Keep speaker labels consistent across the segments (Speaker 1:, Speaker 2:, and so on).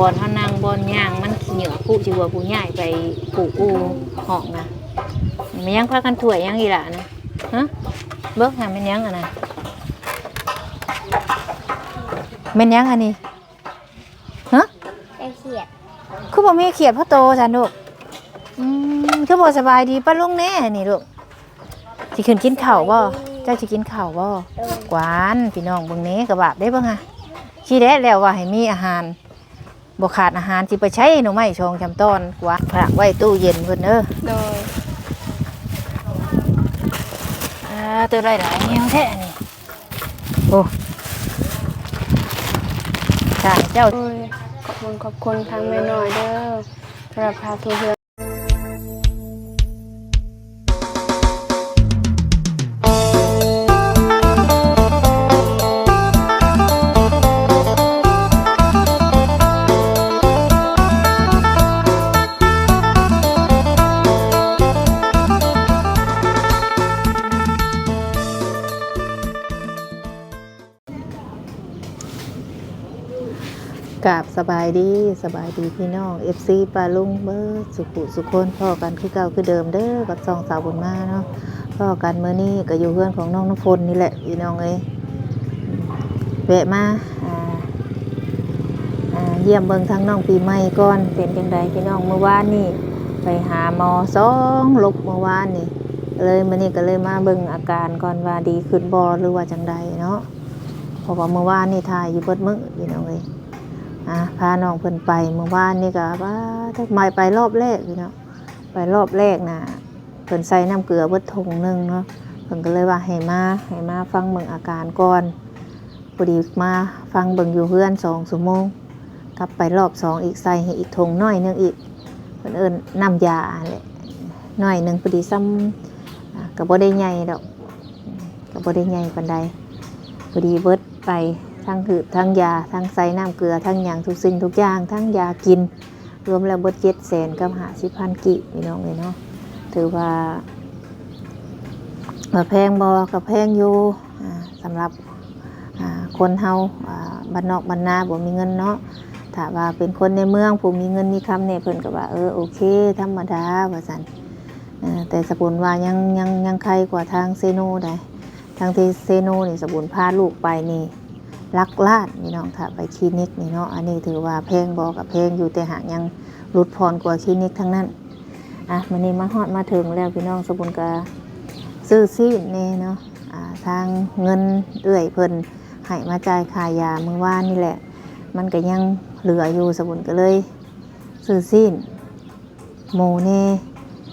Speaker 1: บอนเฮานั่งบอนย่างมันขี้เหงื่อผู้สิว่าผู้ใหญ่ไปปลูกอูห้องนะมันยังพากันถ่วยยังอีหล่ะนะฮะเบิ่งหาแม่นยังอะนะแม่นยังอันนี้ฮะ
Speaker 2: ไอเขียด
Speaker 1: คือบ่มีเขียดพ่อโตจ้ะลูกอืมคือบ่สบายดีป้าลุงแน่นี่ลูกสิขึ้นกินข้าวบ่เจ้าสิกินข้าวบ่
Speaker 2: โดย
Speaker 1: กวานพี่น้องเบิ่งแหนี้กระบาบได้เบิ่งฮะชี้แดดแล้วว่าให้มีอาหาร บ่ขาดอาหารสิไปใช้หน่อไม้ชองจำต้อนกว่าฝากไว้ตู้เย็นเพิ่นเด้อ
Speaker 2: โดย
Speaker 1: อ่าตัวไรหลายแนวแท้นี่โอ้ใช่เจ้า
Speaker 2: โอ้ยขอบคุณขอบคุณทางแม่น้อยเด้อสำหรับพาทัวร์เพื่อน
Speaker 1: สบายดีสบายดีพี่น้อง FC ปลาลุงเบิร์สุขุสุคนพ่อกันคือเก่าคือเดิมเด้อกับซองสาวบุญมาเนาะพ่อกันเมื่อนี้ก็อยู่เพื่อนของน้องน้ำฝนนี่แหละพี่น้องเอ้ยแวะมาเยี่ยมเบิงทั้งน้องปีใหม่ก่อนเป็นจังไดพี่น้องเมื่อวานนี่ไปหาหมอสองลบเมื่อวานนี่เลยมื่อนี้ก็เลยมาเบิงอาการก่อนว่าดีขึ้นบอหรือว่าจังใดเนาะเพราะว่าเมื่อวานนี่ถ่ายอยู่เบิดมื้อพี่น้องเอ้ย อะพาน้องเพิ่นไปเมื่อวานนี่ก็ว่าถ้าไม่ไปรอบแรกพี่เนาะไปรอบแรกน่ะเพิ่นใส่น้ำเกลือเบิดถุงหนึ่งเนาะเพิ่นก็เลยว่าให้มาให้มาฟังเบิ่งอาการก่อนพอดีมาฟังเบิ่งอยู่เพื่อนสองชั่วโมงกลับไปรอบสองอีกใส่ให้อีกถุงน้อยหนึงอีกเพิ่นเอิ้นน้ำยาแหละน้อยหนึงพอดีซ้ำก็บ่ได้ใหญ่ดอกก็บ่ได้ใหญ่ปานใดพอดีเบิดไป ทั้งคือทั้งยาทั้งใส่น้ำเกลือทั้งอย่างทุกสิ่งทุกอย่างทั้งยากิน รวมแล้วเบิดเจ็ดแสนกับหาสิพันกิพี่น้องเลยเนาะถือว่าว่าแพงบอกับแพงอยู่สำหรับคนเฮาบ้านนอกบ้านนาบ่มีเงินเนาะถ้าว่าเป็นคนในเมืองผู้มีเงินมีคำเนี่ยเพิ่นก็ว่าเออโอเค ธรรมดาว่าซั่นแต่สบุนว่ายังยังยังใครกว่าทางเซโนได้ทางที่เซโนนี่สบุนพาลูกไปนี่ ลักลาดนี่น้องถ้าไปคลินิกนี่เนาะ อันนี้ถือว่าแพงบอกกับแพงอยู่แต่หากยังรุดพรกว่าคลินิกทั้งนั้น อะมันนี้มาฮอดมาถึงแล้วพี่น้องสบุนกาซื้อซีดนี่เนาะ อ่าทางเงินเอื้อยเพิ่นให้มาจ่ายค่ายาเมื่อวานนี่แหละ มันก็ยังเหลืออยู่สบุนก็เลยซื้อซีนหมูเน่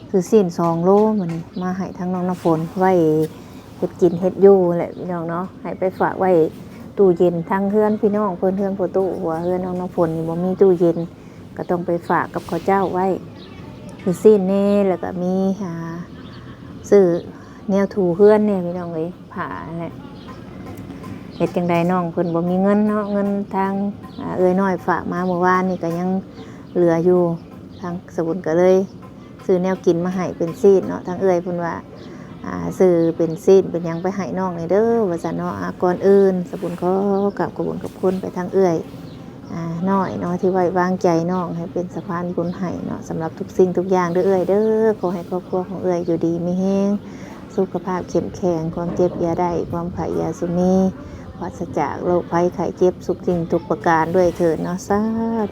Speaker 1: ซื้อซีนสองโลมันนี้มาให้ทั้งน้องน้ำฝนไว้เฮ็ดกินเฮ็ดยู่แหละพี่น้องเนาะให้ไปฝากไว้ ตู้เย็นทั้งเฮือนพี่น้องเพื่อนเฮือนประตูหัวเฮือนน้องน้ำฝนนี่บ่มีตู้เย็น ก็ต้องไปฝากกับเขาเจ้าไว้คือสิ้นนี่แล้วก็มีหาซื้อแนวถูเฮือนเนี่ยพี่น้องเลยผ่าแหละเฮ็ดจังใดน้องเพิ่นบ่มีเงินเนาะเงินทางเอ้ยน้อยฝากมาเมื่อวานนี่ก็ยังเหลืออยู่ทางสบุนก็เลยซื้อแนวกินมาให้เป็นซีดเนาะทางเอ้ยเพิ่นว่า ซื้อเป็นซีนเป็นยังไปให้น้องในเด้อว่าสันเนาะอ่าก่อนอื่นสบุญขอกับกระบุญกับคุณไปทางเอื้อยอ่าน้อยเนาะที่ไว้วางใจน้องให้เป็นสะพานบุญให้เนาะสำหรับทุกสิ่งทุกอย่างเด้อเอื้อยเด้อขอให้ครอบครัวของเอื้อยอยู่ดีมีแห้งสุขภาพเข้มแข็งความเจ็บยาได้ความผ่อยาสุมีปราศจากโรคภัยไข้เจ็บสุขสิ่งทุกประการด้วยเถิดเนาะสา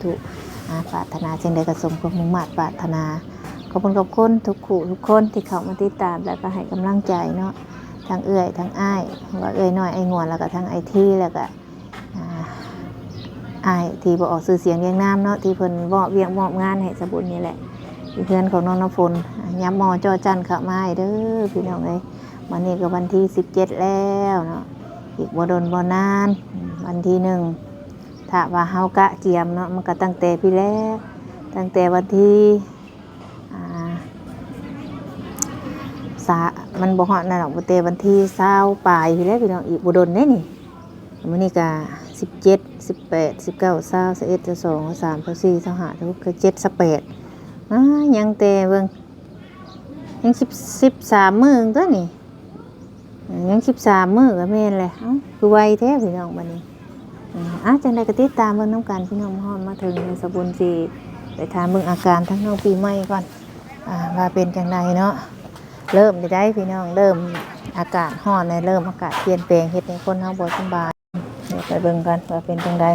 Speaker 1: ธุอ่าปรารถนาเช่นใดกระสมความมุ่งมั่นปรารถนา อบคุณขอบคุณทุกคู่ทุกคนที่เข้ามาติดตามแล้วก็ให้กำลังใจเนาะทั้งเอื้อยทั้งอ้ายว่าเอื้อยน้อยไอ้งวนแล้วก็ทั้งไอทีแล้วก็อาอ้ายที่บอกออกสื่อเสียงเรียงน้ำเนาะที่เพิ่นมอบเวียงมอบงานให้สบุญนี่แหละอีเพื่อนของน้องน้ำฝนย้ำมอจอจันเข้ามาเด้อพี่น้องเอ้ยวันนี้ก็วันที่สิบเจ็ดแล้วเนาะอีกบ่โดนบ่นาน วันที่หนึ่งถ้าว่าเฮากะเกียมเนาะมันก็ตั้งแต่พี่แล้วตั้งแต่วันที่ อ่า สามันบ่ฮอดนั่นหรอกบ่เตวันที่เศร้าปลายพี่แล้วพี่น้องอีกบ่ดนเด้นี่มื้อนี้ก็สิบเจ็ดสิบแปดสิบเก้าเศร้าสิบเอ็ดสิบสองสามสิบสี่สิบห้าสิบหกสิบเจ็ดสิบแปดอ่ายังแต่เบิ่งยังสิบสิบสามมื้อตัวนี่ยังสิบสามมื้อก็แม่นแหละเอ้าคือไวแท้พี่น้องบัดนี้อะจังไดก็ติดตามเบิ่งน้ำกันพี่น้องฮอดมาถึงในสบุญสิไปถามเบิ่งอาการทั้งน้องปีใหม่ก่อนอ่าว่าเป็นจังไดเนาะ เริ่มได้ได้พี่น้องเริ่มอากาศร้อนเลยเริ่มอากาศเปลี่ยนแปลงเฮ็ดให้คนเฮาบ่สบายเดี๋ยวไปเบิ่งกันว่าเป็นจังได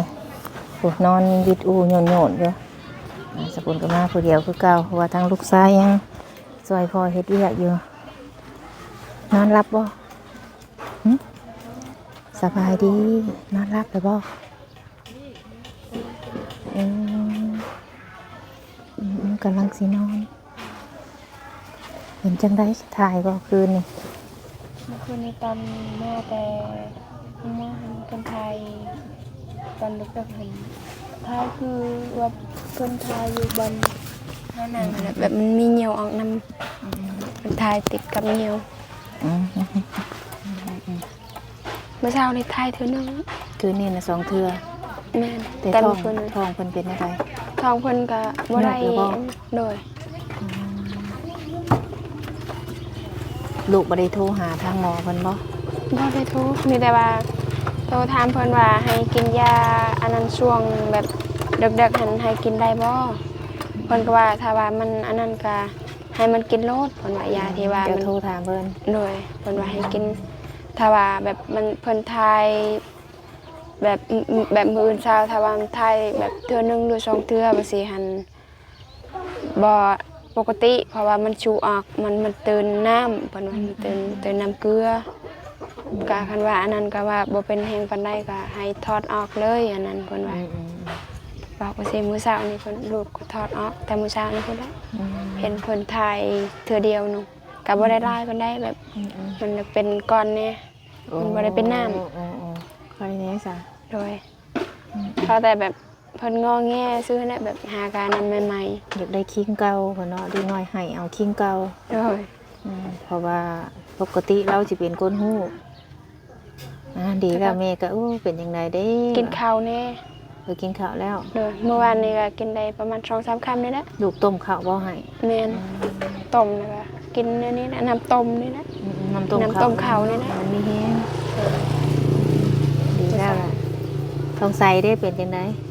Speaker 1: ผู้นอนวิดอูโยนๆอยู่อ่าสบุญก็มาผู้เดียวคือเก่าเพราะว่าทั้งลูกชายยังซอยพอเฮ็ดเวียกอยู่นอนรับบ่สบายดีนอนรับเลยบ่อืมอืมกำลังสินอน เห็นจังได้ถ่ายก็คืนนี่
Speaker 2: เมื่อคืนนี้ตอนแม่แต่เมื่อหันคนไทยตอนดึกๆเห็นไทยคือว่าคนไทยอยู่บนหน้าหนังนั่นแหละแบบมันมีเหนียวออกน้ำเป็นไทยติดกับเหนียว
Speaker 1: อืม
Speaker 2: เมื่อเช้าในไทยเธอนึง
Speaker 1: คืนนี่นะสองเทือ
Speaker 2: แม่น
Speaker 1: แต่
Speaker 2: แต่
Speaker 1: ท้อ
Speaker 2: เมื่
Speaker 1: ง
Speaker 2: อคืนนั้น
Speaker 1: ท้องเพิ่นเป็นอะไร
Speaker 2: ทองเพิ่นก็บ่ได้
Speaker 1: หนักหรือบ่
Speaker 2: โดย
Speaker 1: ลูกบ่ได้โทรหาทางหมอเพิ่นบ่
Speaker 2: บ่ได้โทรมีแต่ว่าโทรถามเพิ่นว่าให้กินยาอันนั้นช่วงแบบดึกๆหันให้กินได้บ่เพิ่นก็ว่าถ้าว่ามันอันนั้นก็ให้มันกินโลดเพิ่นว่ายาที่ว่า
Speaker 1: เดี๋ยว
Speaker 2: มัน
Speaker 1: โทรถามเพิ่น
Speaker 2: โดยเพิ่นว่าให้กินถ้าว่าแบบมันเพิ่นทายแบบแบบมื้ออื่นเช้าถ้าว่ามันทายแบบเทื่อหนึงหรือสองเทื่อบ่สิหันบ่ ปกติ เพราะว่ามันชูออกมันมันตื่นน้ำเพิ่นว่ามันตื่นตื่นน้ำเกลือก็คันว่าอันนั้นก็ว่าบ่เป็นแฮงปานใดก็ให้ถอดออกเลยอันนั้นเพิ่นว่า
Speaker 1: อืมอืม
Speaker 2: บอกว่าสิมื้อเช้านี่เพิ่นลูกก็ถอดออก แต่มื้อเช้านี่เพิ่นได้
Speaker 1: อืม
Speaker 2: เห็นเพิ่นถ่ายเทื่อเดียวหนูก็บ่ได้ลายปานใดแบบ
Speaker 1: อืมอืม
Speaker 2: มันเป็นก้อนแน่มันบ่ได้เป็นน้ำ
Speaker 1: โอ้โอ้โอ้คอยแน่จ้ะ
Speaker 2: โดยเขาแต่แบบ เพิ่นงอแงซื้อนั่นแหละแบบหาการนั้นใหม่
Speaker 1: อยากได้คิงเก่าเพิ่นเนาะดีน้อยให้เอาคิงเก่า
Speaker 2: ๆโดย
Speaker 1: อืมเพราะว่าปกติเราสิเป็นคนฮู้อ่าดีแล้วแม่ก็โอ้เป็นจังไดเด้
Speaker 2: กินข้าวแน่
Speaker 1: ไปกินข้าวแล้ว
Speaker 2: โดยเมื่อวานนี้ก็กินได้ประมาณ2-3คำนี่แหละ
Speaker 1: ลูกต้มข้าวบ่ให้
Speaker 2: แม่นต้มแล้วก็กินอันนี้นะน้ำต้มนี่นะ
Speaker 1: อืมน้ำต้ม
Speaker 2: น้ำต้มข้าวนี่นะ
Speaker 1: มันมีแห้งดีแล้วล่ะทองใสได้เป็นจังได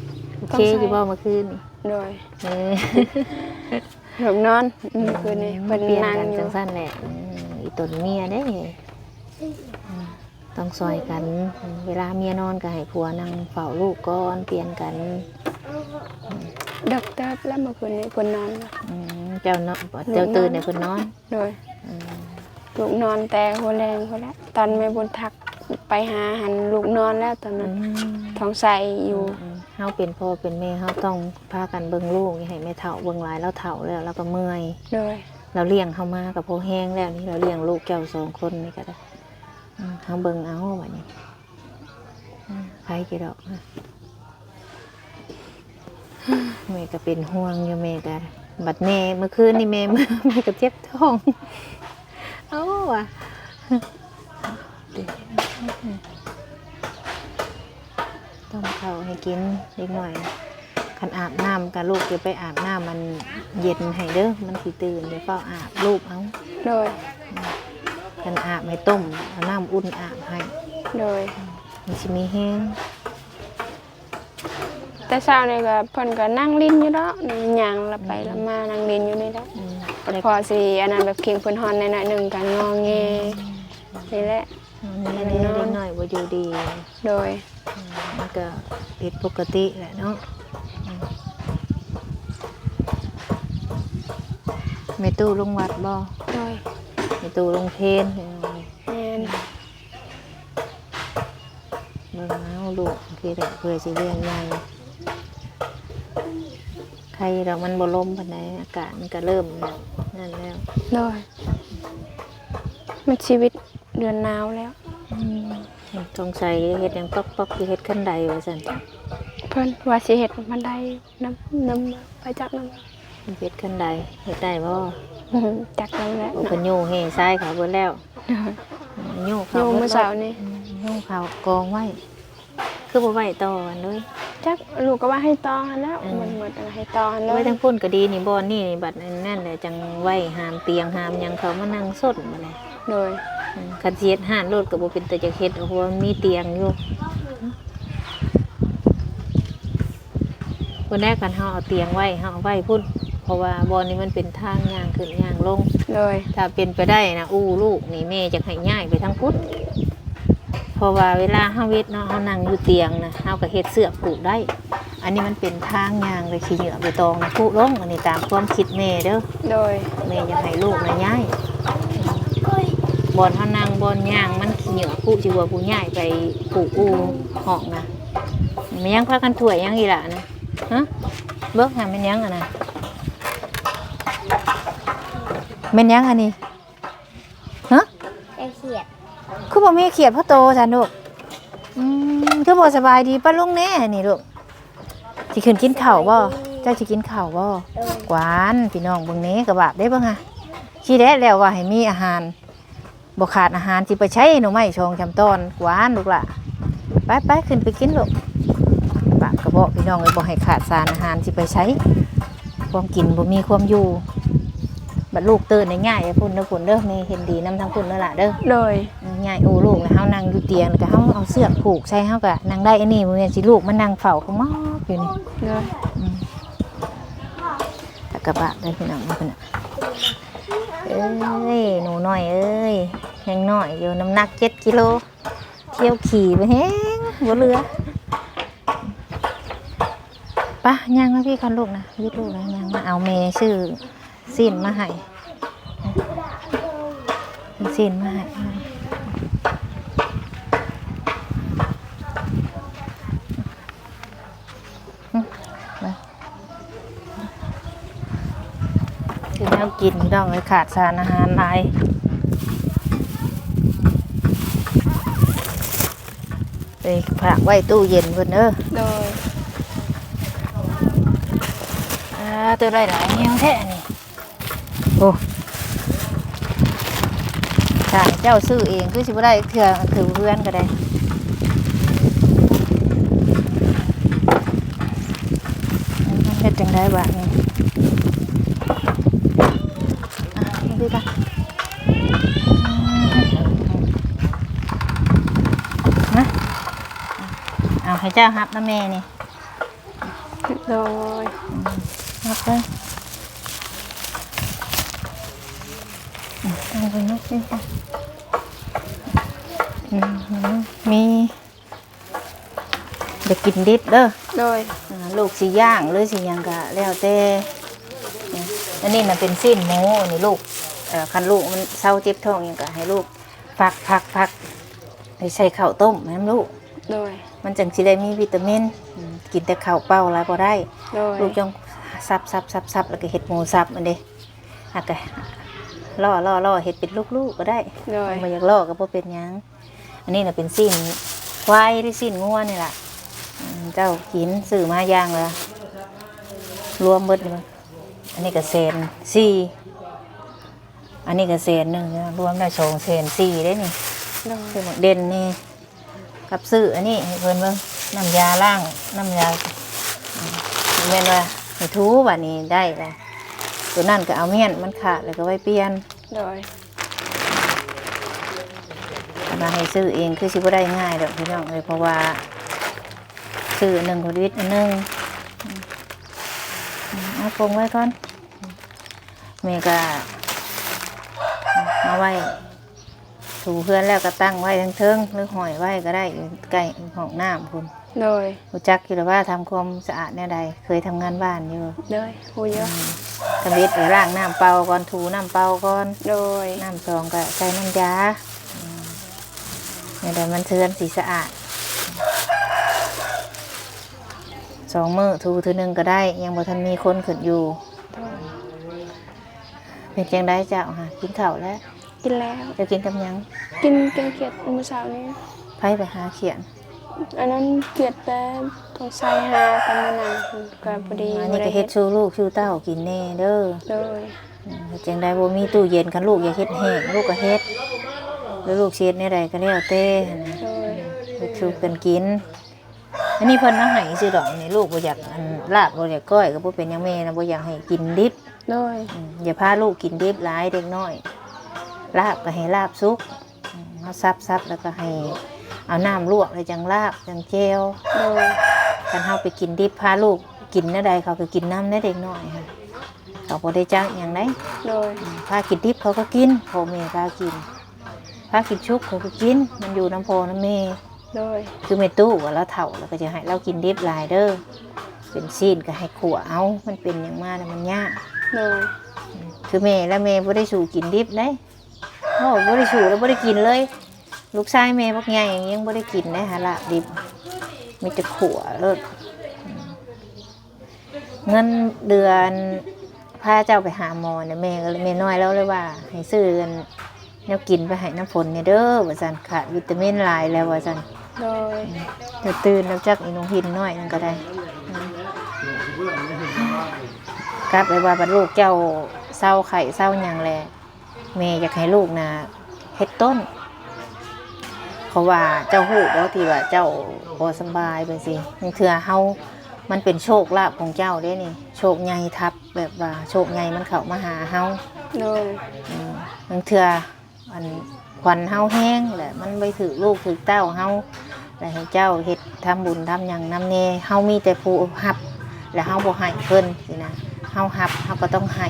Speaker 1: โอ เคอยู่บ่เมื่อคืนนี่
Speaker 2: โดย
Speaker 1: เออ
Speaker 2: หลบนอนอืมคืนนี้เพิ่น
Speaker 1: เปลี่ยน
Speaker 2: นั่ง
Speaker 1: กัน
Speaker 2: อ
Speaker 1: จั
Speaker 2: ยู่
Speaker 1: งซั่นแหละอืมอีตนเมียเด้อืมต้องซอยกันอืมเวลาเมียนอนก็ให้ผัวนั่งเฝ้าลูกก่อนเปลี่ยนกัน
Speaker 2: ดึกเติบแล้วเมื่อคืนนี้เพิ่นนอนแล้ว
Speaker 1: อืมเจ้าเนาะเจ้าตื่นเนี่ยเพิ่นนอน
Speaker 2: โดย
Speaker 1: อืม
Speaker 2: ลูกนอนแต่หัวแรงเขาแล้วตอนแม่บุญทักไปหาหันลูกนอนแล้วตอน
Speaker 1: อื
Speaker 2: นั้น
Speaker 1: ม
Speaker 2: ท้องใส่อยู่
Speaker 1: อืมเฮาเป็นพ่อเป็นแม่เฮาต้องพากันเบิ่งลูกอย่าให้แม่เฒ่าเบิ่งหลายแล้วเฒ่าแล้วแล้วก็เมื่อย
Speaker 2: โดย
Speaker 1: เราเลี้ยงเฮามากับพ่อแห้งแล้วนี่เราเลี้ยงลูกเจ้าสองคนนี่ก็ได้อืมเฮาเบิ่งเอาบัดนี้อืมใครจะดอกนะแม่ก็เป็นห่วงอยู่แม่ก็บัดแม่เมื่อคืนนี่แม่มาแม่ก็เจ็บท้อง เอ้าว่ะ ต้มข้าวให้กินเล็กหน่อยคันอาบน้ำกับลูกจะไปอาบน้ำมันเย็นให้เด้อมันสิตื่นเดี๋ยวเฝ้าอาบลูกเอา
Speaker 2: โดย
Speaker 1: คันอาบไม่ต้มเอาน้ำอุ่นอาบให้
Speaker 2: โดย
Speaker 1: มันสิมีแห้ง
Speaker 2: แต่เช้านี่ก็เพิ่นก็นั่งลิ้นอยู่แล้วนี่ย่างละไปละมานั่งลิ้นอยู่นี่แหละ
Speaker 1: อืม
Speaker 2: พอสิอันนั้นแบบเคียงเพิ่นฮอนในหน่อยหนึงก็งอแงนี่แหละ
Speaker 1: นี่นี่เล็กหน่อยว่าอยู่ดี
Speaker 2: โดย
Speaker 1: อื มมันก็ผิดปกติแหละเนาะอืมแม่ตู้ลงวัดบ่
Speaker 2: โดย
Speaker 1: แม่ตู้ลงเพลนเบิ่ง
Speaker 2: แม่น
Speaker 1: เอาลูกคือแต่เพื่อสิเรียนใหญ่ใครเรามันบ่ลมปานใดอากาศมันก็เริ่มแบบนั่นแล้ว
Speaker 2: โดยมันชีวิตเดือนหนาวแล้ว
Speaker 1: สงสัยเฮ็ดหยังป๊อกป๊อกคือเฮ็ดขั้นใดว่าซั่น
Speaker 2: เพิ่นว่าสิเฮ็ดบันไดน้ำน้ำไปจากน้ำ
Speaker 1: เฮ็ดขั้นใดเฮ็ดได้บ่
Speaker 2: อืมจากน้ำแล้ว
Speaker 1: โอ้เพิ่นโยเฮทรายเขาเบิดแล้วโย
Speaker 2: โย
Speaker 1: เขา
Speaker 2: ม
Speaker 1: บิด
Speaker 2: เมื่อเช้านี่
Speaker 1: อืมโยเขากองไว้ คือบ่ไว้ต่อกันเลย
Speaker 2: จักลูกก็ว่าให้ตอหันแล้ว
Speaker 1: อืม
Speaker 2: มันหมดอะไรให้ตอหันเล
Speaker 1: ไว้
Speaker 2: ย
Speaker 1: ทั้งพุ่นก็ดีนี่บ่อนนี่นี่บัดนั่นแหละจังไว้หามเตียงหามหยังเขามานั่งสดมาเลย
Speaker 2: โดย
Speaker 1: คันสิเฮ็ดห่านโลดก็บ่เป็นแต่จะเฮ็ดเพราะว่ามันมีเตียงอยู่คนแรกกันเฮาเอาเตียงไว้เฮาเอาไว้พุ่นเพราะว่าบอนนี้มันเป็นทางย่างขึ้นย่างลง
Speaker 2: โดย
Speaker 1: ถ้าเป็นไปได้นะอู้ลูกนี่แม่จะให้ง่ายไปทั้งพุทธเพราะว่าเวลาเฮาเฮ็ดเนาะเฮานั่งอยู่เตียงนะเฮาก็เฮ็ดเสือกผูกได้ อันนี้มันเป็นทางย่างเลยขี้เหงื่อไปตองนะผูลงอันนี้ตามความคิดแม่เด้อ
Speaker 2: โดย
Speaker 1: แม่จะให้ลูกนะง่าย บอนเฮานั่งบอนย่างมันขี้เหงื่อผูจิว่าผู้ง่ายไปผูกอูห้องนะมันยังพากันถ่วยยังอีหล่ะนะฮะเบิกหามันยังอะนะแม่นยังอันนี้ฮะ
Speaker 3: ไอเขียด
Speaker 1: คือบ่มีเขียดพ่อโตจ้ะลูกอืมคือบ่สบายดีป้าลุงแน่นี่ลูกสิขึ้นกินข้าวบ่เจ้าสิกินข้าวบ่
Speaker 3: โดย
Speaker 1: กวานพี่น้องเบิ่งแหนี้ก็บาปได้เบิ่งฮะชี้แด้แล้วว่าให้มีอาหาร บ่ขาดอาหารสิไปใช้หนูไม่ชองจำตอนกวานลูกล่ะไปไปขึ้นไปกินลูกปากกระบอกพี่น้องเลยบ่ให้ขาดสารอาหารสิไปใช้ ความกินบ่มีความอยู่บัดลูกตื่นได้ง่ายอย่าพุ่นเด้อพุ่นเด้อแม่เห็นดีนำทางพุ่นเด้อล่ะเด้อ
Speaker 2: โดย
Speaker 1: ง่ายโอ้ลูกแล้วเฮานั่งอยู่เตียงแล้วก็เฮาเอาเสื้อผูกใส่เฮาก็นั่งได้อันนี้บ่แม่นสิลูกมานั่งเฝ้าเขามอกอยู่นี่
Speaker 2: โดย
Speaker 1: อืมตะกะบะได้พี่น้องมาพุ่นน่ะ เอ้ยหนูหน่อยเอ้ยยังหน่อยอยู่น้ำหนักเจ็ดกิโลเที่ยวขี่ไปแฮงบนเรือปะย่างมาพี่คันลูกนะยืดลูกนะย่างมาเอาเมชื่อสิ้นมาให้สิ้นมาให้ กินพี่น้องเลยขาดสารอาหารหลายไปผักไว้ตู้เย็นเพิ่นเด้อ
Speaker 2: โดย
Speaker 1: อ่าตัวไรหลายแนวแท้นี่โอ้ถ้าเจ้าซื้อเองคือสิบ่ได้เถื่อถือเพื่อนก็ได้เฮ็ดจังได้บ้างนี่อะดูกันนะเอา ให้เจ้าฮับนะแม่นี่
Speaker 2: โดย
Speaker 1: ฮับเลยอืมเอาไปนกสิค่ะอืมมีเด็กกินดิบเด้อ
Speaker 2: โดย
Speaker 1: อ่าลูกสีย่างหรือสีย่างก็แล้วแต่เนี่ยอันนี้น่ะเป็นสิ้นหมูอันนี้ลูกเอ่อคันลูกมันเศร้าเจ็บท้องอยังก็ให้ลูกพักพักพักให้ใส่ข้าวต้มให้ลูก
Speaker 2: โดย
Speaker 1: มันจังสิได้มีวิตามินอืมกินแต่ข้าวเปล่าแล้วก็ได้
Speaker 2: โดย
Speaker 1: ลูกจงซับซับซับซับแล้วก็เห็ดหมูซับมันเด้อากะล่อล่อล่อเห็ดเป็นลูกๆก็ได้
Speaker 2: โดย
Speaker 1: ไม่อยากล่อก็บ่เป็นหยัง อันนี้น่ะเป็นสิ้นควายหรือสิ้นงัวนี่แหละอืมเจ้ากินซื้อมาย่างแล้วรวมเบิดเลยอันนี้ก็แสนสี่อันนี้ก็แสนหนึ่งนะรวมได้สองแสนสี่ได้นี่
Speaker 2: โดย
Speaker 1: คือหมกเด่นนี่ กับซื้ออันนี้ให้เพิ่นเบิ่งน้ำยาล้างน้ำยาอืมแม่นว่าให้ทูบัดนี้ได้แล้วตัวนั่นก็เอาเมียนมันขาดแล้วก็ไว้เปลี่ยน
Speaker 2: โดย
Speaker 1: มาให้ซื้อเองคือสิบ่ได้ง่ายดอกพี่น้องเลยเพราะว่าซื้อหนึ่งคนวิทย์อันหนึ่งอืมอืมเอาคงไว้ก่อนแม่ก็เอาไว้ ถูเพื่อนแล้วก็ตั้งไว้ทั้งเทิงหรือหอยไว้ก็ได้อยู่ใกล้ห้องน้ำคุณ
Speaker 2: โดย
Speaker 1: รู้จักอยู่แล้วว่าทำความสะอาดแนวใดเคยทำงานบ้านอยู่
Speaker 2: โดยหูเยอะ
Speaker 1: ทำวิทย์ไปล้างน้ำเปล่าก่อนถูน้ำเปล่าก่อน
Speaker 2: โดย
Speaker 1: น้ำซองก็ใส่น้ำยาอืมเนี่ยเดี๋ยวมันเทือนสีสะอาดสองมือถูทีหนึ่งก็ได้ ยังบ่ทันมีคนขึ้นอยู่ เป็นจังได้เจ้าค่ะกินข้าวแล้ว
Speaker 2: กินแล้ว
Speaker 1: จะกินกับหยัง
Speaker 2: กินกินเขียดเมื่อเช้านี้
Speaker 1: ไผไปหาเขียน
Speaker 2: อันนั้นเขียดแต่ต้องใส่หากันมานานก็พอดี
Speaker 1: อัน
Speaker 2: บ่
Speaker 1: นี้
Speaker 2: ได้
Speaker 1: ก็เฮ็ดชูลูกชูเต้ากินแน่เด้อ
Speaker 2: โดย
Speaker 1: อืมจังได้บ่มีตู้เย็นคันลูกอย่าเฮ็ดแห้งลูกก็เฮ็ดหรือลูกเช็ดในใดก็แล้วแต่หั่นนะ
Speaker 2: โดย
Speaker 1: ไปชูกันกิน อันนี้เพิ่นมาให้ซื้อดอกนี่ลูกบ่อยากอันลาบบ่อยากก้อยก็บ่เป็นหยังแม่นะบ่อยากให้กินดิบ
Speaker 2: โดย
Speaker 1: อืมอย่าพาลูกกินดิบหลายเด็กน้อย ลาบก็ให้ลาบสุกอืมเอาซับซับแล้วก็ให้เอาน้ำลวกเลยจังลาบจังเจว
Speaker 2: โดย
Speaker 1: กันเฮาไปกินดิบพาลูกกินแนวใดเขาก็กินน้ำได้เด็กน้อยค่ะเขาบ่ได้จักหยังได
Speaker 2: โดย
Speaker 1: พากินดิบเขาก็กินพ่อแม่พากินพากินชุบเขาก็กิน มันอยู่น้ำพ่อน้ำแม่
Speaker 2: โดย
Speaker 1: คือแม่ตู้ว่าเราเฒ่าแล้วก็จะให้เรากินดิบหลายเด้อเป็นซีนก็ให้ขัวเอา มันเป็นอย่างมากมันยาก
Speaker 2: โดย
Speaker 1: คือแม่และแม่บ่ได้สู่กินดิบได้ โอ้บ่ได้สู่แล้วบ่ได้กินเลย ลูกชายแม่บักใหญ่ยังบ่ได้กินได้หาละดิบมีแต่ขัวเลิศอืมเงินเดือนพาเจ้าไปหาหมอเนี่ยแม่ก็เลยแม่น้อยแล้วเลยว่า ให้ซื้อเงินแนวกินไปให้น้ำฝนเนี่ยเด้อว่าซั่นขาดวิตามินหลายแล้วว่าซั่น
Speaker 2: โดย
Speaker 1: เดี๋ยวตื่นแล้วจักอีน้องหินน้อยนั่นก็ได้อืมกลับไปว่าบัดลูกเจ้าเศร้าไข่เศร้าหยังแล แม่อยากให้ลูกนะเฮ็ดต้น เพราะว่าเจ้าหูบ่ที่ว่าเจ้าบ่สำบายไปสิบางเทื่อเฮามันเป็นโชคลาภของเจ้าเด้นี่ โชคใหญ่ทับแบบว่าโชคใหญ่มันเข้ามาหาเฮา
Speaker 2: โดย
Speaker 1: อืมบางเทื่ออันควันเฮาแห้งแหละมันไปถือลูกถือเต้าเฮาแล้วให้เจ้าเฮ็ดทำบุญทำหยังนำแน่เฮามีแต่ผู้รับ แล้วเฮาบ่ให้เพิ่นสินะเฮารับเฮาก็ต้องให้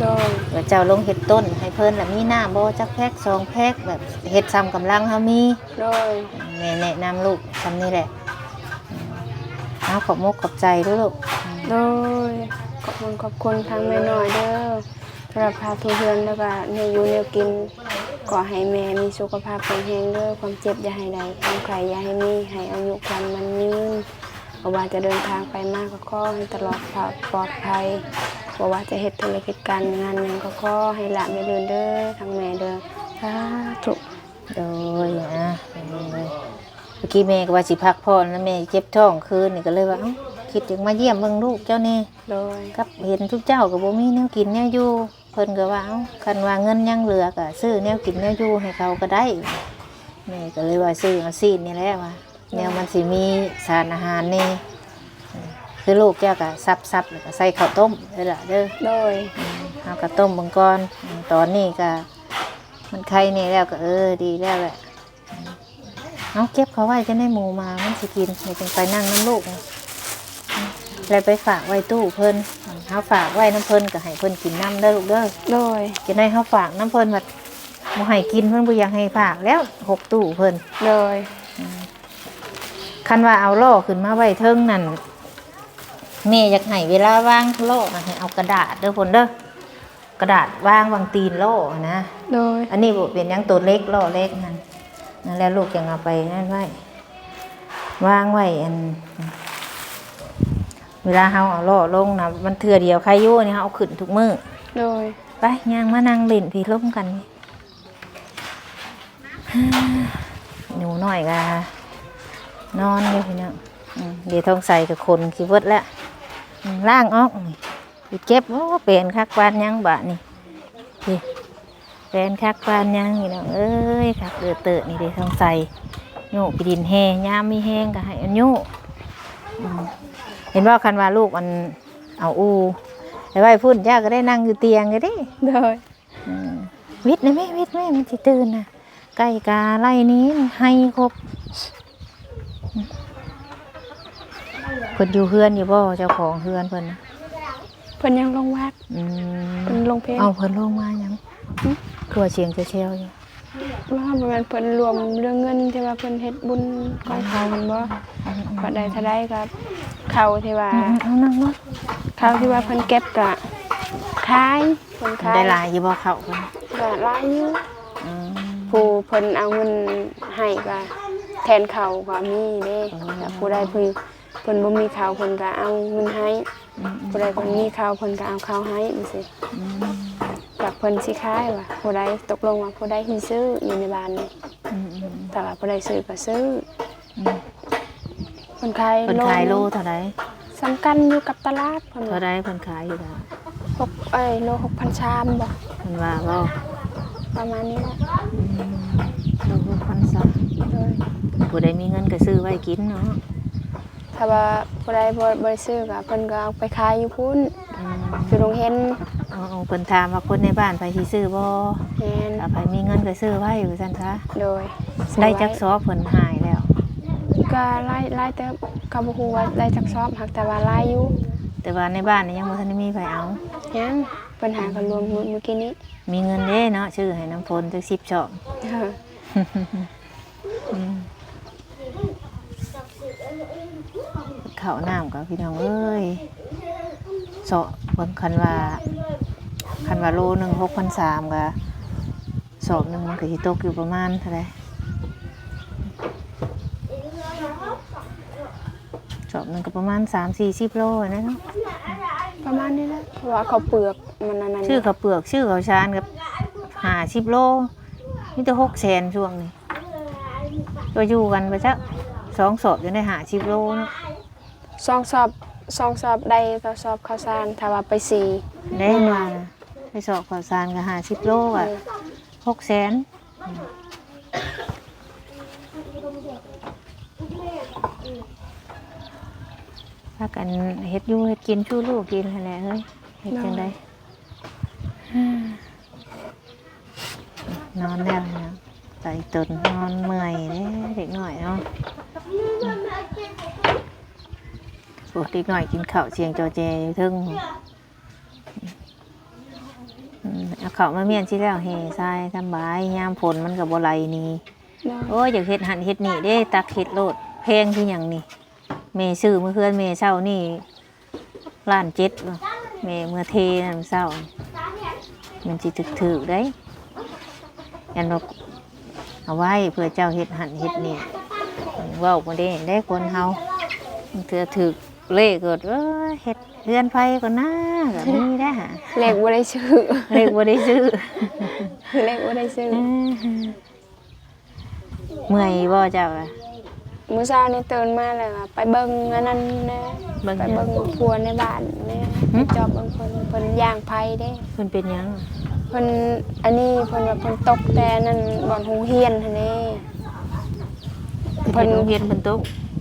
Speaker 2: โดย
Speaker 1: เดี๋ยวเจ้าลงเฮ็ดต้น ให้เพิ่นแล้วมีน้ำบ่จักแพ็กสองแพ็กแบบเฮ็ดซ้ำกำลังเฮามี
Speaker 2: โดย
Speaker 1: แม่แนะนำลูกทำนี่แหละอืมเอาขอบมกขอบใจด้วยลูกอืม
Speaker 2: โดยขอบคุณขอบคุณทางแม่น้อยเด้อสำหรับพาทุเรือนแล้วก็เนื้ออยู่เนื้อกินขอให้แม่มีสุขภาพแข็งแรงเด้อความเจ็บอย่าให้ใดความไข่อย่าให้มีให้อายุควันมันยืนเพราะว่าจะเดินทางไปมากก็ขอให้ตลอดปลอดภัย เพราะว่าจะเฮ็ดธุรกิจการงานหยังก็ขอให้ละไม่เดินเด้อทางแม่เด้อสาธุ
Speaker 1: โดยอะโดยเมื่อกี้แม่ก็ว่าสิพักผ่อนแล้วแม่เจ็บท้องคืนนี่ก็เลยว่าเอ้าคิดถึงมาเยี่ยมเบิ่งลูกเจ้านี่
Speaker 2: โดย
Speaker 1: กับเห็นทุกเจ้าก็บ่มีแนวกินแนวอยู่เพิ่นก็ว่าเอ้าคันว่าเงินยังเหลือก็ซื้อแนวกินแนวอยู่ให้เขาก็ได้แม่ก็เลยว่าซื้อเอาซีนนี่แหละว่าแนวมันสิมีสารอาหารนี่ คือลูกเจ้าก็ซับๆแล้วก็ใส่ข้าวต้มเด้อล่ะเด้อ
Speaker 2: โดย
Speaker 1: เอากระต้มเบางก้อนอืมตอนนี้ก็มันไข่นี่แล้วก็เออดีแล้วแหละอืมเอาเก็บเขาไว้จะได้หมูมามันสิกินเดี๋ยวจึงไปนั่งน้ำลูกนะอืมแล้วไปฝากไว้ตู้เพิ่นอืมเขาฝากไว้น้ำเพิ่นก็ให้เพิ่นกินน้ำเด้อลูกเด้อ
Speaker 2: โดย
Speaker 1: จะได้เขาฝากน้ำเพิ่นแบบบ่ให้กินเพิ่นบ่อยากให้ฝากแล้วหกตู้เพิ่น
Speaker 2: โดย
Speaker 1: คันว่าเอาล่อขึ้นมาไว้เทิงนั่น แม่อยากให้เวลาว่างล่อน่ะให้เอากระดาษเด้อเพิ่นเด้อกระดาษวางวางตีนล่อนะ
Speaker 2: โดย
Speaker 1: อันนี้บ่เป็นหยังตัวเล็กล่อเล็กนั่นนั่นแล้วลูกยังเอาไปนั่นไว้วางไว้อัน เวลาเฮาเอาล่อลงนะมันเถื่อเดียวใครอยู่นี่เฮาเอาขึ้นทุกมือ
Speaker 2: โดย
Speaker 1: ไปย่างมานั่งเล่นพี่ล้มกันนี่หนูหน่อยกะนอนอยู่พี่น้องอืมเดี๋ยวต้องใส่กับคนขี้เวิดแล้วอืม ล่างออกนี่ไปเก็บโอ้เป็นคักปานยังบะนี่พี่เป็นคักปานยังพี่น้องเอ้ยคักเดือดเตอะนี่เดี๋ยวต้องใส่โยกไปดินแห้ยามมีแห้งก็ให้อันโยกอืมเห็นว่าคันว่าลูกมันเอาอูไอ้ไว้พุ่นย่าก็ได้นั่งอยู่เตียงก็ได้
Speaker 2: โดย
Speaker 1: อืมวิทย์นะแม่วิทย์แม่มันสิตื่นนะไก่กาไล่นี้ให้ครบอืมเพิ่นอยู่เฮือนอยู่บ่เจ้าของเฮือนเพิ่นน่ะ
Speaker 2: เพิ่นยังลงวัด
Speaker 1: อืม
Speaker 2: เพิ่นลงเพลง
Speaker 1: เอาเพิ่นลงมายังตัวเสียงเชลๆอยู่
Speaker 2: ว่าประมาณเพิ่นรวมเรื่องเงินที่ว่าเพิ่นเฮ็ดบุญกองเขามันบ่ก็ได้เท่าใดก็เขาที่ว่า
Speaker 1: อืมเอานั่งเนาะ
Speaker 2: เขาที่ว่าเพิ่นเก็บก็ขายเพิ่นขาย
Speaker 1: ได้หลายอยู่บ่เขาเพิ่น
Speaker 2: ก็หลายอยู่
Speaker 1: อืม
Speaker 2: ผู้เพิ่นเอาเงินให้ก็แทนเขาก็มีเด้แต่ผู้ใดเพิ่น เพิ่นบ่มีข้าวเพิ่นก็เอาเงินให้
Speaker 1: อืม
Speaker 2: ผู้ใดเพิ่นมีข้าวเพิ่นก็เอาข้าวให้จังซี่
Speaker 1: อืม
Speaker 2: จากเพิ่นสิขายว่าผู้ใดตกลงว่าผู้ใดสิซื้ออยู่ในบ้านนี่
Speaker 1: อืมอืม
Speaker 2: แต่ว่าผู้ใดซื้อก็ซื้อ
Speaker 1: อืม
Speaker 2: เพิ่นขาย
Speaker 1: เพิ่นขายโลเท่าใด
Speaker 2: สำคัญอยู่กับตลาดเพิ่น
Speaker 1: เท่าใดเพิ่นขายอยู่ล่ะ
Speaker 2: หกเอ้ยโล6,000ชามบ่
Speaker 1: เพิ่นว่าบ่
Speaker 2: ประมาณนี้แหละ
Speaker 1: อืมโลหกพันสาม
Speaker 2: โดย
Speaker 1: ผู้ใดมีเงินก็ซื้อไว้กินเนาะ
Speaker 2: ถ้าว่าผู้ใดบ่บ่ได้ซื้อก็เพิ่นก็เอาไปขายอยู่พุ่น
Speaker 1: อืม
Speaker 2: อยู่โรงเห็น
Speaker 1: เอาเอาเพิ่นถามว่าคนในบ้านไปสิซื้อบ่
Speaker 2: แม่น
Speaker 1: ถ้าไปมีเงินก็ซื้อไว้อยู่ซั่นซะ
Speaker 2: โดยซื้อ
Speaker 1: ได้จัก
Speaker 2: ว้
Speaker 1: ซอเพิ่นหายแล้ว
Speaker 2: ก็ไล่ไล่เติบก็บ่ฮู้ว่าได้จักซอบหักแต่ว่าไล่อยู่
Speaker 1: แต่ว่าในบ้านนี่ยังบ่ทันได้มีไผเอา
Speaker 2: ยังปัญหาก็รวมหมดเมื่อกี้นี้
Speaker 1: มีเงินเด้เนาะชื่อให้น้ำพลจัก10ช่อง
Speaker 2: เออ
Speaker 1: อืม ข้าวน้ำกับพี่น้องเอ้ยเสาะเบิ่งคันว่าคันว่าโลหนึง6,300ก็สอบหนึงมันก็สิตกอยู่ประมาณเท่าไหร่สอบหนึงก็ประมาณ3-40โลนะเนาะ
Speaker 2: ประมาณนี้แหละเพราะว่าเขาวเปลือกมันอันนั้น
Speaker 1: ชื่อข้าวเปลือกชื่อข้าวชานกับหาสิบโลมีแต่หกแสนช่วงนี้ก็อยู่กันไปจ้ะสองสอบจนได้หาสิบโลเนาะ
Speaker 2: ซองสอบซองสอบได้ก็สอบข้าวสารถ้าว่าไปสี่
Speaker 1: ได้มานะไปสอบข้าวสารกับหาสิบโลอะหกแสนถ้ากันเฮ็ดอยู่เฮ็ดกินชู้ลูกกินอะไรเฮ้ยเฮ็ดจังไดนอนแล้วนะใส่ตนนอนเมื่อยเด้เด็กหน่อยเนาะ โอ้เด็กหน่อยกินข้าวเสียงจอแจอยู่เทึ่งอืมเอาข้าวมาเมียนที่แล้วเฮทรายสำบายยามฝนมันกับบ่ไหลหนี่
Speaker 2: เนาะ
Speaker 1: โอ้ยอยากเฮ็ดหันเฮ็ดนี่เด้ ตักเฮ็ดโลดแพงคือหยังนี่เมซื้อเมื่อคืนเมเช้านี่ล้านเจ็ดว่ะเมเมื่อเทนั่นเช้า มันสิถึกๆได้ยันบอกเอาไว้เพื่อเจ้าเฮ็ดหันเฮ็ดนี่เว้าบ่ได้ได้คนเฮาเถือถึก เลขเกิดเอ้ยเฮ็ดเรือนไฟก่อนนะก็มีได้หา
Speaker 2: เลขบ่ได้ชื่อ
Speaker 1: เลขบ่ได้ซื้อ
Speaker 2: เลขบ่ได้ชื่อ
Speaker 1: เมื่อยบ่เจ้าอะ
Speaker 2: มื้อเช้านี่ตื่นมาแล้วก็ไปเบิ่งอันนั้นนะ
Speaker 1: เบิ่งห
Speaker 2: ไป
Speaker 1: ยัง
Speaker 2: เบิ่งพัวในบ้านแม่
Speaker 1: หึ
Speaker 2: ไปจอบเบิ่งเพิ่นเพิ่นย่างไผเด้
Speaker 1: เพิ่นเป็นหยัง
Speaker 2: เพิ่นอันนี้เพิ่นว่าเพิ่นตกแต่นั่นบ่อนโรงเรียนหั่นเด้
Speaker 1: เพิ่นโรงเรียนเพิ่นตก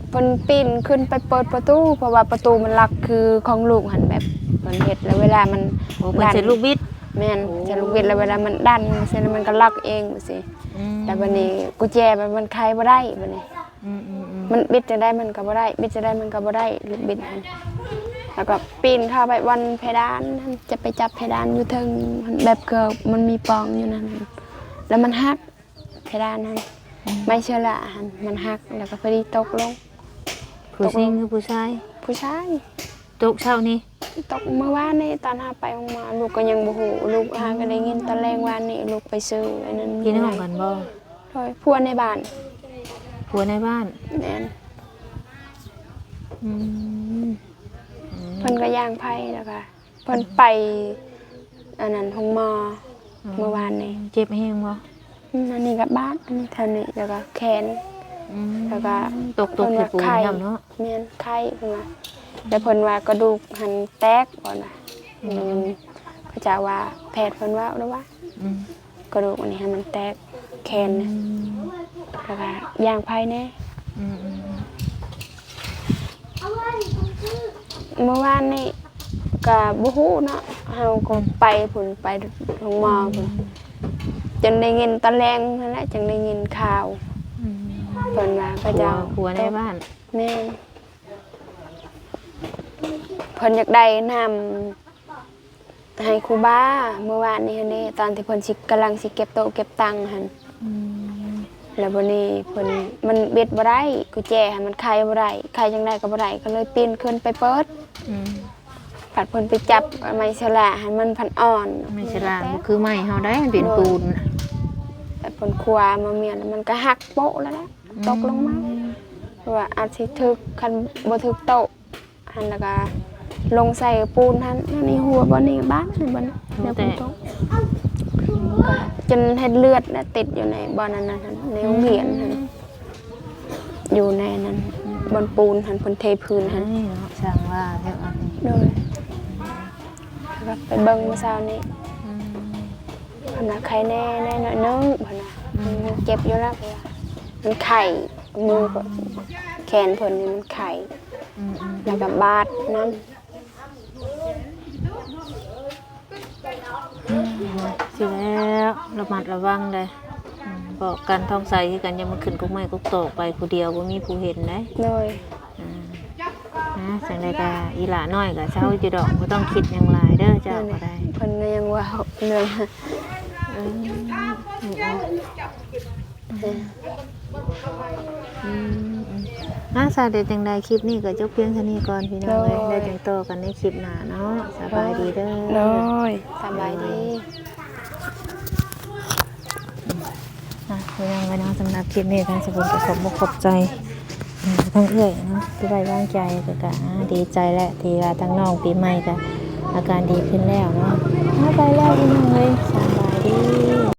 Speaker 2: เพิ่นปีนขึ้นไปเปิดประตู เพราะว่าประตูมันลักคือของลูกหันแบบเพิ่นเฮ็ดแล้วเวลามัน
Speaker 1: โอ้เพิ่นเสร็จลูกบิด
Speaker 2: แม่นจะลูกเวทแล้วเวลามันดันเสร็จแล้วมันก็ลักเองสิ
Speaker 1: อืม
Speaker 2: แต่บัดนี้กุญแจมันมันไขบ่ได้บัดนี้
Speaker 1: อืมอืมอืม
Speaker 2: มันบิดจะได้มันก็บ่ได้ บิดจะได้มันก็บ่ได้ลูกบิดหันแล้วก็ปีนเข้าไปวันเพดานนั่นจะไปจับเพดานอยู่เทิงแบบเกิบมันมีปล่องอยู่นั่นแล้วมันหักเพดานนั้นไม่เชื่อละหันมันหักแล้วก็พอดีตกลง
Speaker 1: ผู้หญิงคือผู้ชาย
Speaker 2: ผู้ชาย
Speaker 1: ตกเช้านี้
Speaker 2: ตกเมื่อวานนี่ตอนหาไปออกมาลูกก็ยังบ่ฮู้ลูกหาก็ได้ยินตอนแรงวานนี่ลูกไปซื้ออันนั้น
Speaker 1: พี่น้องกันบ่
Speaker 2: โดยพัวในบ้าน
Speaker 1: ผัวในบ้าน
Speaker 2: แม่น
Speaker 1: อืม
Speaker 2: เพิ่นก็ย่างไผแล้วก็เพิ่นไปอันนั้นห้องหมอเมื่อวานนี่
Speaker 1: เจ็บแฮงบ่
Speaker 2: อืมอันนี้ก็บ้านอันนี้เท่านี้แล้วก็แขน
Speaker 1: อืม
Speaker 2: แล้วก็
Speaker 1: ตกตก
Speaker 2: เพิ่
Speaker 1: ใส่ปูน
Speaker 2: ไข้
Speaker 1: ย่ำเนาะ
Speaker 2: แม่นไข้เพิ่นว่าแต่เพิ่นว่ากระดูกหันแตกบ่น่ะอืมเขาจะว่าแพทย์เพิ่นว่าแล้วว่า
Speaker 1: อืม
Speaker 2: กระดูกอันนี้ให้มันแตกแขนนะแล้วก็ย่างไผแน่
Speaker 1: อืมอืมอืม
Speaker 2: เมื่อวานนี่ก็บ่ฮู้เนาะเฮาก็ไปพุ่นไปโรงหมอพุ่นจนได้ยินตอนแรงนั่นแหละจึงได้ยินข่าว
Speaker 1: อืม
Speaker 2: เพิ่นว่าพ
Speaker 1: ผั
Speaker 2: ระ
Speaker 1: ว
Speaker 2: เจ้า
Speaker 1: ผัวในบ้าน
Speaker 2: แม่นเพิ่นอยากได้น้ำให้ครูบาเมื่อวานนี้หั่นเด้ตอนที่เพิ่นสิกำลังสิเก็บโต๊ะเก็บตังค์หั่น
Speaker 1: อืม
Speaker 2: แล้วบัดนี้เพิ่นมันเบ็ดบ่ได้กุญแจหั่นมันไขบ่ได้ไขจังไดก็บ่ได้ก็เลยปีนขึ้นไปเปิด
Speaker 1: อืม
Speaker 2: ผัดเพิ่นไปจับไม้ฉลาให้มันพันอ่อน
Speaker 1: ไม่ใช่ล่ะบ่คือไม้เฮาได้มันเป็นปูน
Speaker 2: แต่เพิ่นครัวมาเมียนแล้วมันก็หักโป๊ะแล้วนะ ตกลงมาเพราะว่าอาจสิถึกคันบ่ถึกโต๊ะหันแล้วก็ลงใส่ปูนหันอันนี่หัวบ่นี่บ้านนี่บ่นะเดี๋ยวเพิ่นตกก็จนเห็นเลือดนะติดอยู่ในบ่อนั้นนะในโรงเรียนหั่นอยู่ในนั้นบนปูนหันเพิ่นเทพื้นหัน
Speaker 1: นี่เนาะช่างว่าแท้อันนี้
Speaker 2: โดยก็ไปเบิ่งเมื่อเช้านี้
Speaker 1: อืม
Speaker 2: พนนะไข่แน่แน่หน่อยนึงพนนะมันเจ็บอยู่แล้วเพราะว่า มันไข่มือก็แขนเพิ่นนี่มันไข่
Speaker 1: อืมอืม
Speaker 2: แล้วก็บาดน้
Speaker 1: สิแล้วระมัดระวังเลยอืมบอกกันท้องใสคือกันอยังมันขึ้นกุกไม้กุกโตกไปผู้เดียวบ่มีผู้เห็นได้ำ
Speaker 2: โดย
Speaker 1: อ่าอ่าจังไดก็อีหลาน้อยก็เช้าอยู่ดอกบ่ต้องคิดหยังหลายเด้อเจ้าก็ได้
Speaker 2: เพิ่นก็ยังว่าเหนื่อย
Speaker 1: เออ อืมอ่าสาเด็ดจังใดคลิปนี้ก็จบเพียงเท่านี้ก่อนพี่น้องเลยได้จังโตอกันในคลิปหน้าเนาะสบายดีเด้อ
Speaker 2: โดยสบายดี
Speaker 1: อะพี่น้องไว้เนาะสำหรับคลิปนี้ทางสกุลก็ขอบมุกขอบใจอืมทั้งเอื้อยเนาะที่ไว้วางใจก็กะอ่าดีใจแหละที่ว่าทั้งน้องปีใหม่ก็อาการดีขึ้นแล้วเนาะเอาไปแล้วพี่น้องเลยสบายดี